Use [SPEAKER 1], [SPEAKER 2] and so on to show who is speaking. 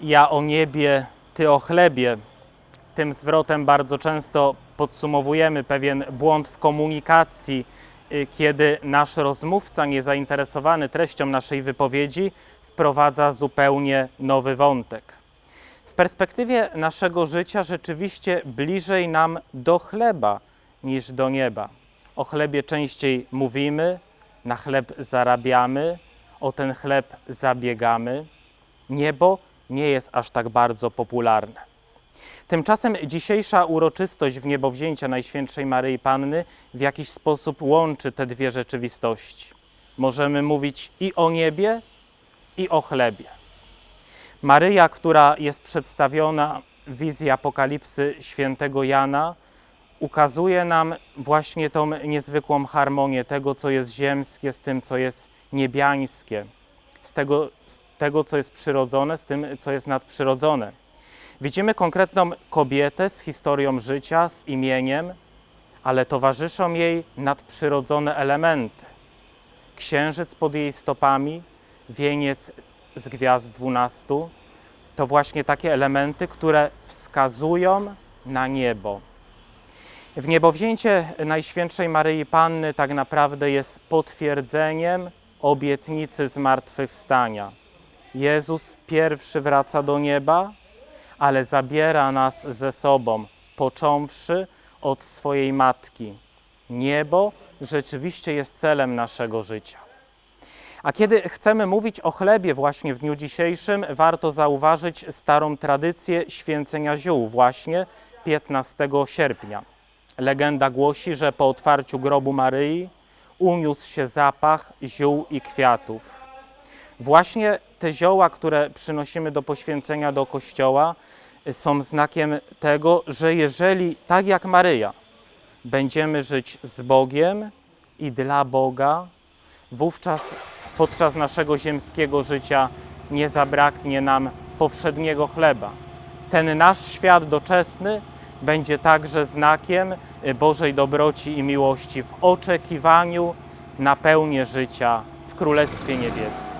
[SPEAKER 1] ja o niebie, ty o chlebie. Tym zwrotem bardzo często podsumowujemy pewien błąd w komunikacji, y, kiedy nasz rozmówca, niezainteresowany treścią naszej wypowiedzi, wprowadza zupełnie nowy wątek. W perspektywie naszego życia rzeczywiście bliżej nam do chleba niż do nieba. O chlebie częściej mówimy, na chleb zarabiamy, o ten chleb zabiegamy. Niebo nie jest aż tak bardzo popularne. Tymczasem dzisiejsza uroczystość w niebowzięcia Najświętszej Maryi Panny w jakiś sposób łączy te dwie rzeczywistości. Możemy mówić i o niebie, i o chlebie. Maryja, która jest przedstawiona w wizji apokalipsy świętego Jana, ukazuje nam właśnie tą niezwykłą harmonię tego, co jest ziemskie, z tym, co jest niebiańskie, z tego, z tego, co jest przyrodzone, z tym, co jest nadprzyrodzone. Widzimy konkretną kobietę z historią życia, z imieniem, ale towarzyszą jej nadprzyrodzone elementy. Księżyc pod jej stopami, wieniec z gwiazd dwunastu, to właśnie takie elementy, które wskazują na niebo. W niebowzięcie Najświętszej Maryi Panny tak naprawdę jest potwierdzeniem obietnicy zmartwychwstania. Jezus pierwszy wraca do nieba, ale zabiera nas ze sobą, począwszy od swojej matki. Niebo rzeczywiście jest celem naszego życia. A kiedy chcemy mówić o chlebie właśnie w dniu dzisiejszym, warto zauważyć starą tradycję święcenia ziół właśnie 15 sierpnia. Legenda głosi, że po otwarciu grobu Maryi uniósł się zapach ziół i kwiatów. Właśnie te zioła, które przynosimy do poświęcenia do kościoła, są znakiem tego, że jeżeli tak jak Maryja będziemy żyć z Bogiem i dla Boga, wówczas podczas naszego ziemskiego życia nie zabraknie nam powszedniego chleba. Ten nasz świat doczesny będzie także znakiem Bożej dobroci i miłości w oczekiwaniu na pełnię życia w Królestwie Niebieskim.